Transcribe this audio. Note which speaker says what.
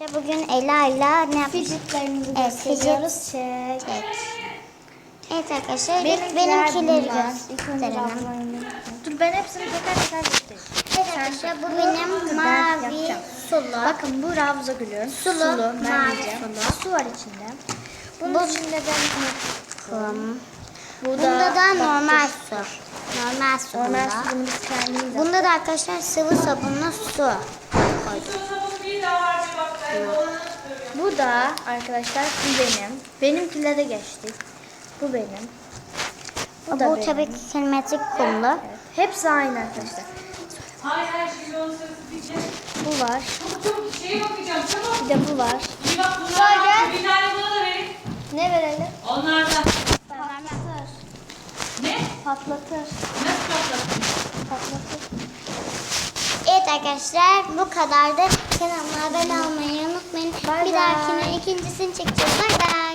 Speaker 1: İşte bugün Ela ile ne yapacağız?
Speaker 2: Fidgetlerimizi
Speaker 1: Evet,
Speaker 2: gösteriyoruz. Çek.
Speaker 1: Evet arkadaşlar
Speaker 2: Benimkiler
Speaker 1: benimkileri gösterelim.
Speaker 2: Dur ben hepsini teker teker göstereyim.
Speaker 1: Evet arkadaşlar bu benim
Speaker 2: ben
Speaker 1: mavi sulu.
Speaker 2: Bakın bu Ravza gülü.
Speaker 1: Sulu,
Speaker 2: ben
Speaker 1: mavi sulu.
Speaker 2: Su var içinde. Bunun
Speaker 1: Bu-
Speaker 2: içinde de
Speaker 1: Kum.
Speaker 2: bu
Speaker 1: Bunda da normal su. Normal su
Speaker 2: Normal su
Speaker 1: Bunda da arkadaşlar sıvı sabunla su koyduk.
Speaker 2: Bu da arkadaşlar bu benim. Benimkilere geçtik. Bu benim. Bu,
Speaker 1: Bu,
Speaker 2: da benim.
Speaker 1: tabii ki kilometrik kumlu.
Speaker 2: Evet. Hepsi aynı arkadaşlar.
Speaker 3: Hayır onun sırası diyeceğim.
Speaker 2: Bu var.
Speaker 3: Çabuk çabuk şey okuyacağım çabuk.
Speaker 2: Bir de bu var.
Speaker 3: İyi bak bunlar var. Bir tane buna da verin.
Speaker 2: Ne verelim?
Speaker 3: Onlardan.
Speaker 2: Patlatır.
Speaker 3: Ne?
Speaker 2: Patlatır.
Speaker 3: Nasıl patlattın?
Speaker 2: Patlatır.
Speaker 1: Evet arkadaşlar bu kadardı. Kanalıma abone olmayı unutmayın.
Speaker 2: Bay
Speaker 1: Bir
Speaker 2: bay.
Speaker 1: dahakine ikincisini çekeceğiz. Bay bay.